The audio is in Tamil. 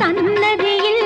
சன்னதியில்